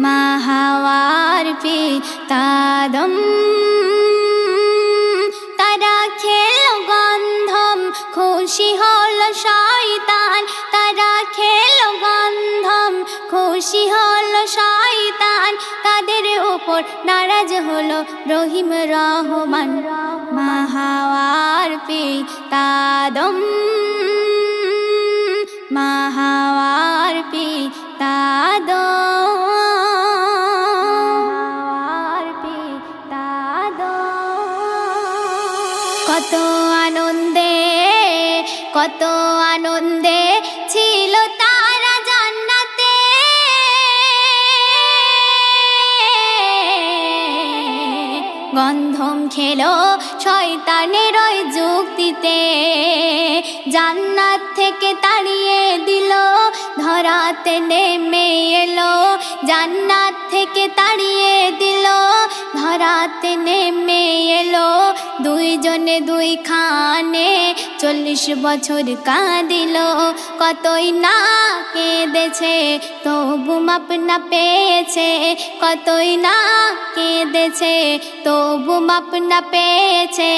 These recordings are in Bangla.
মাহাওয়ার তারা খেল গন্ধম, খুশি হল শয়তান। তারা খেল গন্ধম, খুশি হল শয়তান। তাদের উপর নারাজ হলো রহিম রহমান। মাহাওয়ার মাহাওয়ার কত আনন্দে কত আনন্দে ছিল তারা জান্নাতে। গন্ধম খেলো শয়তানের ওই যুক্তিতে। জান্নাত থেকে তাড়িয়ে দিল, ধরাতে নেমে এলো। জান্নাত থেকে তাড়িয়ে দিল দুইজনে দুই খানে চল্লিশ বছর কাঁদিল। কতই না কেঁদেছে, তবু মাপ না পেয়েছে। কতই না কেঁদেছে, তবু মাপ না পেয়েছে।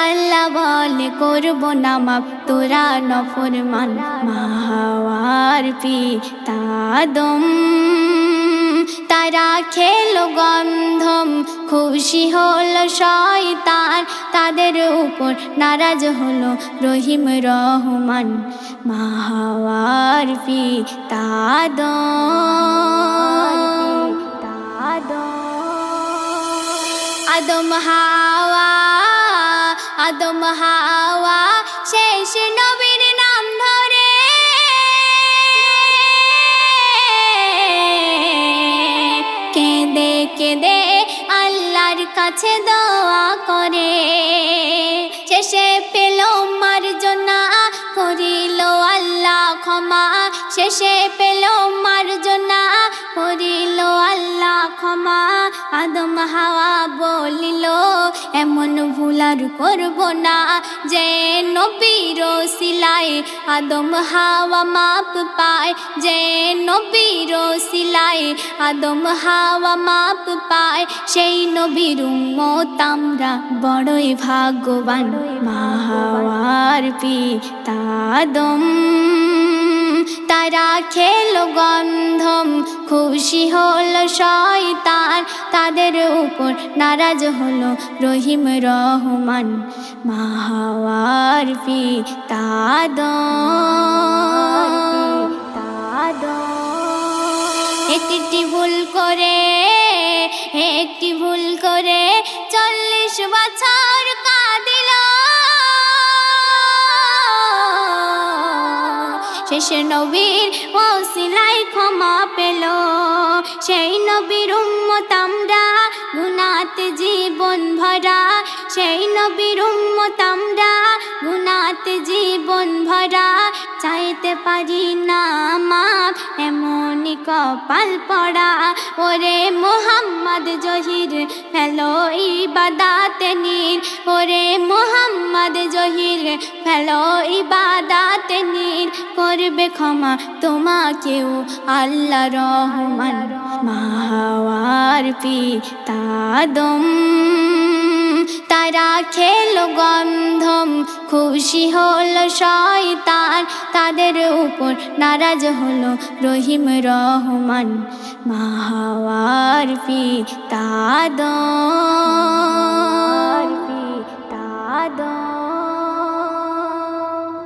আল্লাহ বলে, করব না মাপ, তোরা নফর মান মাহাওয়ার পিতাদম তারা খেল গন্ধম, খুশি হলো শয়তান। তাদের উপর নারাজ হলো রহিম রহমান, মাহাওয়ার পিতাদম আদম হাওয়া আদম হাওয়া। কাছে দোয়া করে। শেষে পেল মার্জনা, করিল আল্লাহ ক্ষমা। শেষে পেল মার্জনা, করিল আল্লাহ ক্ষমা। আদম হাওয়া বলিল, এমন আর করব না। যে নবীর সিলায় আদম হাওয়া মাপ পায়। যে নবীর সিলায় আদম হাওয়া মাপ পায়। সেই নবীর উম্মত আমরা বড়ই ভাগ্যবান। মাহাওয়ার পিতাদম তারা খেলো খুশি হলো শয়তান, তাদের উপর নারাজ হলো রহিম রহমান। মাহাওয়ার পিতাদম একটি ভুল করে, একটি ভুল করে চল্লিশ বছর কাঁদিল। শেষ নবীর ওসিলাই ক্ষমা পেল। সেই নবীর উম্মত আমরা, গুনাতে জীবন ভরা। সেই নবীর উম্মত আমরা, গুনাতে জীবন পারি না মাপ এমনই কপাল পড়া। ওরে মোহাম্মদ জহির ফেলো ইবাদাতে নীর ওরে মোহাম্মদ জহির ফেলো ইবাদাতে নীর করবে ক্ষমা তোমাকেও আল্লাহ রহমান। মাহাওয়ার পিতাদম তারা খেল গন্ধম খুশি হল শয়তান। তাদের উপর নারাজ হলো রহিম রহমান। মাহাওয়ার পিতাদম